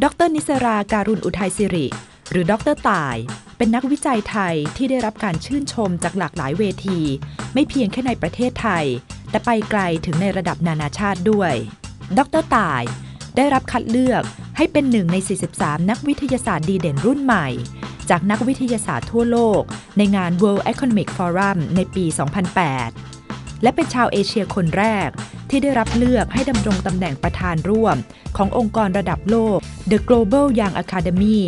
ดรนิสราการุณอุทัยสิริ หรือดรต่าย เป็นนักวิจัยไทยที่ได้รับการชื่นชมจากหลากหลายเวที ไม่เพียงแค่ในประเทศไทย แต่ไปไกลถึงในระดับนานาชาติด้วย ดรต่าย ได้รับคัดเลือกให้เป็นหนึ่งใน 43 นักวิทยาศาสตร์ดีเด่นรุ่นใหม่ จากนักวิทยาศาสตร์ทั่วโลก ในงาน World Economic Forum ในปี 2008 และเป็นชาวเอเชียคนแรก ที่ได้รับเลือกให้ดำรงตำแหน่งประธานร่วม ขององค์กรระดับโลก The Global Young Academy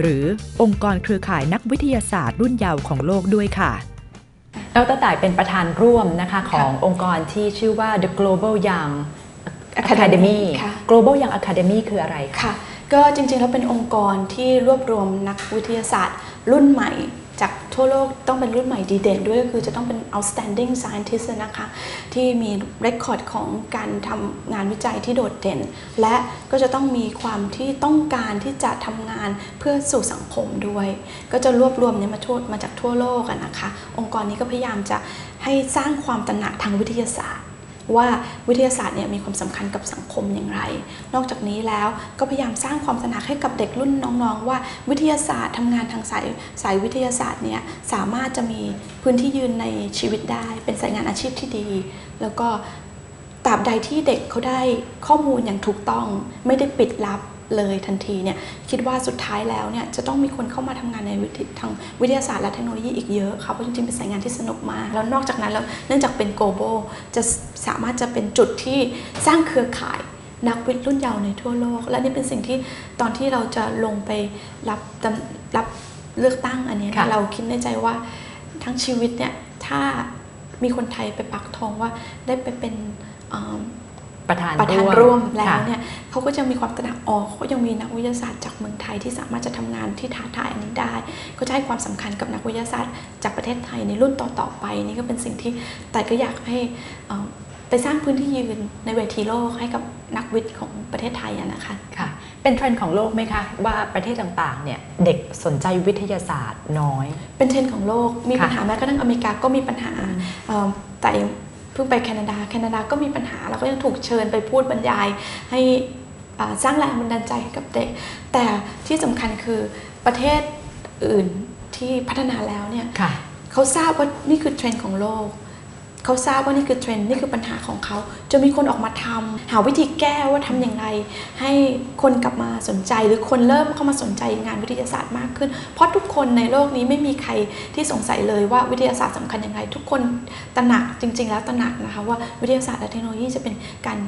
หรือองค์กรเครือข่ายนักวิทยาศาสตร์รุ่นเยาว์ของโลกด้วยค่ะดรต่ายเป็นประธานร่วมนะคะขององค์กรที่ชื่อว่า The Global Young Academy Global Young Academy คืออะไรคะค่ะก็จริงๆแล้วเป็นองค์กรที่รวบรวมนักวิทยาศาสตร์รุ่นใหม่จาก ทั่วโลกต้องเป็นรุ่นใหม่ดีเด่นด้วยก็คือจะต้องเป็น outstanding scientist นะคะที่มีเรคคอร์ดของการทำงานวิจัยที่โดดเด่น และก็จะต้องมีความที่ต้องการที่จะทำงานเพื่อสู่สังคมด้วย ก็จะรวบรวมเนี่ยมาทั่วมาจากทั่วโลกนะคะ องค์กรนี้ก็พยายามจะให้สร้างความตระหนักทางวิทยาศาสตร์ ว่าวิทยาศาสตร์เนี่ยมีความสำคัญกับสังคมอย่างไร นอกจากนี้แล้วก็พยายามสร้างความสนักให้กับเด็กรุ่นน้องๆ ว่าวิทยาศาสตร์ทำงานทางสายสายวิทยาศาสตร์เนี่ยสามารถจะมีพื้นที่ยืนในชีวิตได้ เป็นสายงานอาชีพที่ดี แล้วก็ตราบใดที่เด็กเขาได้ข้อมูลอย่างถูกต้อง ไม่ได้ปิดลับ เลยทันทีเนี่ยคิดว่าสุดท้ายแล้วเนี่ยจะต้องมีคนเข้ามาทำงานในวิททางวิทยาศาสตร์และเทคโนโลยีอีกเยอะค่ะเพราะจริงๆเป็นสายงานที่สนุกมาก แล้วนอกจากนั้นแล้วเนื่องจากเป็น global จะสามารถจะเป็นจุดที่สร้างเครือข่ายนักวิทย์รุ่นเยาว์ในทั่วโลก และนี่เป็นสิ่งที่ตอนที่เราจะลงไปรับตำรับเลือกตั้งอันเนี้ยค่ะเราคิดในใจว่าทั้งชีวิตเนี่ยถ้ามีคนไทยไปปักธงว่าได้ไปเป็นอ่า ประธานประธานร่วมแล้วค่ะเนี่ยเขาก็จะมีความตระหนักอ๋อเขายังมีนักวิทยาศาสตร์จากเมืองไทยที่สามารถจะทำงานที่ท้าทายอันนี้ได้ ก็จะให้ความสำคัญกับนักวิทยาศาสตร์ จากประเทศไทยในรุ่นต่อๆไปนี่ก็เป็นสิ่งที่แต่ก็อยากให้เอ่อไปสร้างพื้นที่ยืนในเวทีโลกให้กับนักวิทย์ของประเทศไทยอะนะคะค่ะ เป็นเทรนด์ของโลกไหมคะ ว่าประเทศต่างๆเนี่ยเด็กสนใจวิทยาศาสตร์น้อย เป็นเทรนด์ของโลกมีค่ะปัญหาแม้กระทั่งอเมริกาก็มีปัญหาเอ่อแต่ เพิ่งไปแคนาดาแคนาดาก็มีปัญหาแล้วก็ยังถูกเชิญไปพูดบรรยายให้อ่าสร้างแรงบันดาลใจให้กับเด็ก แต่ที่สำคัญคือประเทศอื่นที่พัฒนาแล้วเนี่ยค่ะเขาทราบว่านี่คือเทรนด์ของโลก เขาทราบว่านี่คือเทรนด์นี่คือปัญหาของเขาจะมีคนออกมาทำหาวิธีแก้ว่าทำอย่างไร ให้คนกลับมาสนใจ หรือคนเริ่มเข้ามาสนใจงานวิทยาศาสตร์มากขึ้น เพราะทุกคนในโลกนี้ไม่มีใครที่สงสัยเลยว่าวิทยาศาสตร์สำคัญอย่างไร ทุกคนตระหนักจริง ๆ แล้วตระหนักนะคะว่าวิทยาศาสตร์และเทคโนโลยีจะเป็นการ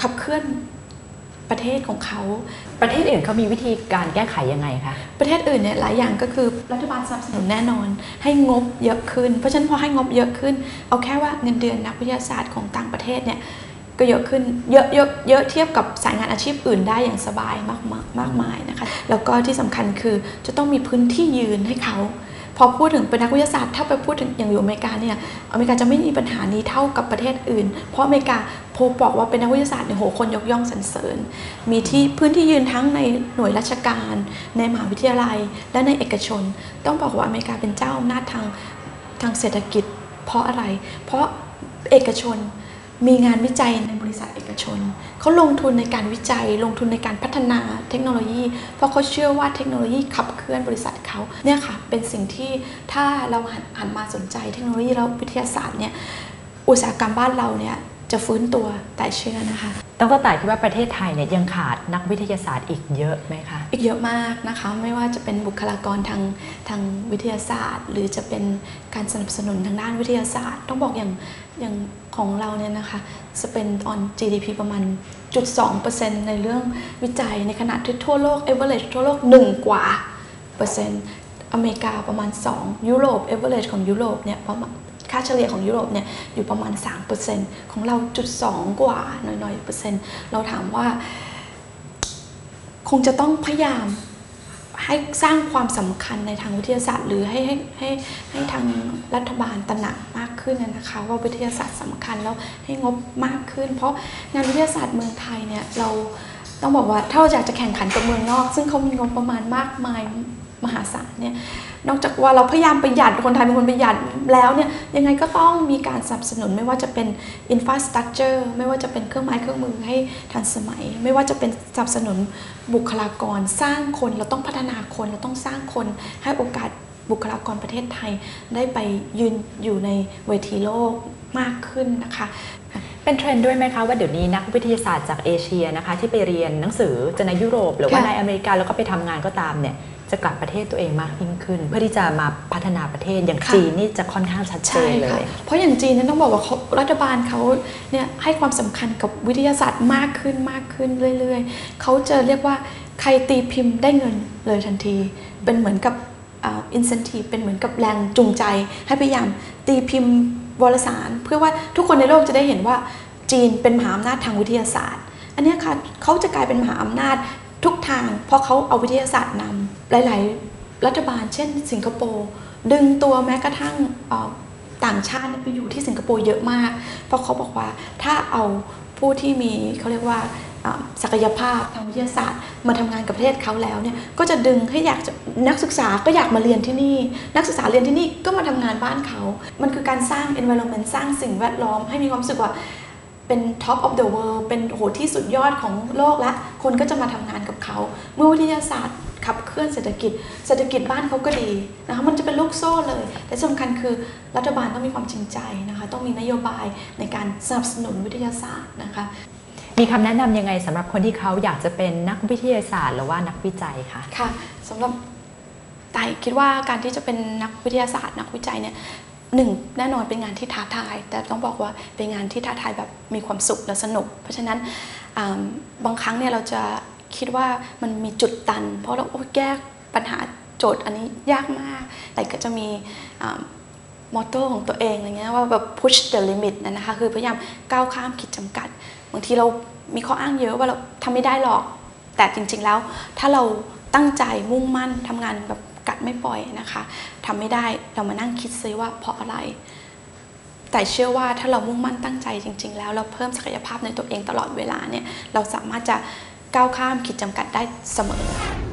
ขับเคลื่อน ประเทศของเขา ประเทศอื่นเขามีวิธีการแก้ไขยังไงคะประเทศอื่นเนี่ยหลายอย่างก็คือรัฐบาลสนับสนุนแน่นอน ให้งบเยอะขึ้น เพราะฉะนั้นพอให้งบเยอะขึ้น เอาแค่ว่าเงินเดือนนักวิทยาศาสตร์ของต่างประเทศเนี่ยก็เยอะขึ้นเยอะเยอะเยอะเทียบกับสายงานอาชีพอื่นได้อย่างสบายมากมากมากมายนะคะแล้วก็ที่สำคัญคือจะต้องมีพื้นที่ยืนให้เขา อพูดถึงเป็นนักวิทยาศาสตร์ถ้าไปพูดถึงอย่างอยู่อเมริกาเนี่ยอเมริกาจะไม่มีปัญหานี้เท่ากับประเทศอื่น เพราะอเมริกาโพบอกว่าเป็นนักวิทยาศาสตร์เนี่ยโหคนยกย่องสรรเสริญ มีที่พื้นที่ยืนทั้งในหน่วยราชการ ในมหาวิทยาลัย และในเอกชน ต้องบอกว่าอเมริกาเป็นเจ้าอำนาจทางทางเศรษฐกิจ เพราะอะไร เพราะเอกชน มีงานวิจัยในบริษัทเอกชน เขาลงทุนในการวิจัย ลงทุนในการพัฒนาเทคโนโลยี เพราะเขาเชื่อว่าเทคโนโลยีขับเคลื่อนบริษัทเขาเนี่ยค่ะเป็นสิ่งที่ถ้าเราหันหันมาสนใจเทคโนโลยีแล้ววิทยาศาสตร์เนี่ยอุตสาหกรรมบ้านเราเนี่ยจะฟื้นตัวแต่เชื่อนะคะต้องก็ต่ายคิดว่าประเทศไทยเนี่ยยังขาดนักวิทยาศาสตร์อีกเยอะไหมคะ อีกเยอะมากนะคะ ไม่ว่าจะเป็นบุคลากรทางทางวิทยาศาสตร์ หรือจะเป็นการสนับสนุนทางด้านวิทยาศาสตร์ ต้องบอกอย่างอย่าง ของเราเนี่ยนะคะจะเป็น on GDP ประมาณ0.2%ในเรื่องวิจัยในขณะที่ทั่วโลก average ทั่วโลก 1 กว่าเปอร์เซ็นต์อเมริกาประมาณ 2 ยุโรป average ของยุโรปเนี่ยประมาณค่าเฉลี่ยของยุโรปเนี่ยอยู่ประมาณ 3%ของเราจุด2กว่าหน่อยๆเปอร์เซ็นต์เราถามว่า คงจะต้องพยายาม ให้สร้างความสำคัญในทางวิทยาศาสตร์ หรือให้ให้ให้ให้ทางรัฐบาลตระหนักมากขึ้นนะคะว่าวิทยาศาสตร์สำคัญแล้วให้งบมากขึ้น เพราะงานวิทยาศาสตร์เมืองไทยเนี่ยเราต้องบอกว่าถ้าเราอยากจะแข่งขันกับเมืองนอก ซึ่งเขามีงบประมาณมากมาย มหาศาลเนี่ยนอกจากว่าเราพยายามประหยัดคนไทยเป็นคนประหยัดแล้วเนี่ยยังไงก็ต้องมีการสนับสนุนไม่ว่าจะเป็น infrastructure ไม่ว่าจะเป็นเครื่องไม้เครื่องมือให้ทันสมัย ไม่ว่าจะเป็นสนับสนุนบุคลากรสร้างคนเราต้องพัฒนาคนเราต้องสร้างคนให้โอกาสบุคลากรประเทศไทยได้ไปยืนอยู่ในเวทีโลกมากขึ้นนะคะเป็นเทรนด์ด้วยไหมคะว่าเดี๋ยวนี้นักวิทยาศาสตร์จากเอเชียนะคะที่ไปเรียนหนังสือจะในยุโรป หรือว่าค่ะในอเมริกาแล้วก็ไปทำงานก็ตามเนี่ย จะกลับประเทศตัวเองมากยิ่งขึ้น เพื่อที่จะมาพัฒนาประเทศอย่างค่ะจีนนี่จะค่อนข้างชัดเจใช่นเลค่ะยเพราะอย่างจีนเนี่ยต้องบอกว่าเขารัฐบาลเขาเนี่ยให้ความสำคัญกับวิทยาศาสตร์มากขึ้นมากขึ้นเรื่อยๆเขาจะเรียกว่าใครตีพิมพ์ได้เงินเลยทันที เป็นเหมือนกับอินเซนティเป็นเหมือนกับแรงจูงใจ ให้พยายามตีพิมพ์วารสาร เพื่อว่าทุกคนในโลกจะได้เห็นว่าจีนเป็นมหาอำนาจทางวิทยาศาสตร์ อันเนี้ยค่ะเขาจะกลายเป็นมหาอำนาจทุกทาง เพราะเขาเอาวิทยาศาสตร์นำ หลาย ๆ รัฐบาลเช่น สิงคโปร์ดึงตัวแม้กระทั่งต่างชาติไปอยู่ที่สิงคโปร์เยอะมาก เพราะเขาบอกว่าถ้าเอาผู้ที่มีเขาเรียกว่าศักยภาพทางวิทยาศาสตร์ มาทำงานกับประเทศเขาแล้วเนี่ยก็จะดึงให้อยากนักศึกษาก็อยากมาเรียนที่นี่ นักศึกษาเรียนที่นี่ก็มาทำงานบ้านเขา มันคือการสร้าง environment สร้างสิ่งแวดล้อม ให้มีความรู้สึกว่าเป็น top of the world เป็นโหที่สุดยอดของโลกและคนก็จะมาทำงานกับเขาเมื่อวิทยาศาสตร์ ขับเคลื่อนเศรษฐกิจ เศรษฐกิจบ้านเขาก็ดีนะคะมันจะเป็นลูกโซ่เลยแต่สำคัญคือรัฐบาลต้องมีความจริงใจนะคะต้องมีนโยบายในการสนับสนุนวิทยาศาสตร์นะคะมีคำแนะนำยังไงสำหรับคนที่เขาอยากจะเป็นนักวิทยาศาสตร์หรือว่านักวิจัยคะค่ะสำหรับไต่คิดว่าการที่จะเป็นนักวิทยาศาสตร์นักวิจัยเนี่ยหนึ่งแน่นอนเป็นงานที่ท้าทาย แต่ต้องบอกว่าเป็นงานที่ท้าทายแบบมีความสุขและสนุก เพราะฉะนั้นอ่าบางครั้งเนี่ยเราจะ คิดว่ามันมีจุดตัน เพราะเราโอ้ยแก้ปัญหาโจทย์อันนี้ยากมาก แต่ก็จะมีมอตโต้ของตัวเองอะไรเงี้ยว่าแบบ push the limit นะนะคะคือพยายามก้าวข้ามขีดจำกัด บางทีเรามีข้ออ้างเยอะว่าเราทำไม่ได้หรอก แต่จริงๆแล้ว ถ้าเราตั้งใจมุ่งมั่นทำงานแบบกัดไม่ปล่อยนะคะทำไม่ได้เรามานั่งคิดซิว่าเพราะอะไร แต่เชื่อว่าถ้าเรามุ่งมั่นตั้งใจจริง ๆ แล้วเราเพิ่มศักยภาพในตัวเองตลอดเวลาเนี่ยเราสามารถจะ ก้าวข้ามขีดจำกัดได้เสมอ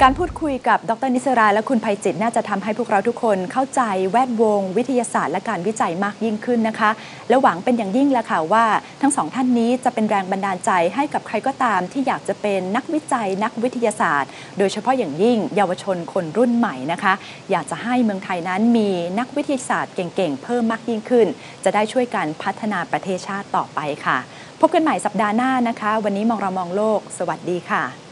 การพูดคุยกับดรนิสราและคุณภัยจิตน่าจะทำให้พวกเราทุกคนเข้าใจแวดวง วิทยาศาสตร์และการวิจัยมากยิ่งขึ้นนะคะ และหวังเป็นอย่างยิ่งแหละค่ะว่า ทั้งสองท่านนี้จะเป็นแรงบันดาลใจให้กับใครก็ตามที่อยากจะเป็นนักวิจัยนักวิทยาศาสตร์ โดยเฉพาะอย่างยิ่งเยาวชนคนรุ่นใหม่นะคะ อยากจะให้เมืองไทยนั้นมีนักวิทยาศาสตร์เก่งๆ เพิ่มมากยิ่งขึ้น จะได้ช่วยกันพัฒนาประเทศชาติต่อไปค่ะ พบกันใหม่สัปดาห์หน้านะคะ วันนี้มองเรามองโลก สวัสดีค่ะ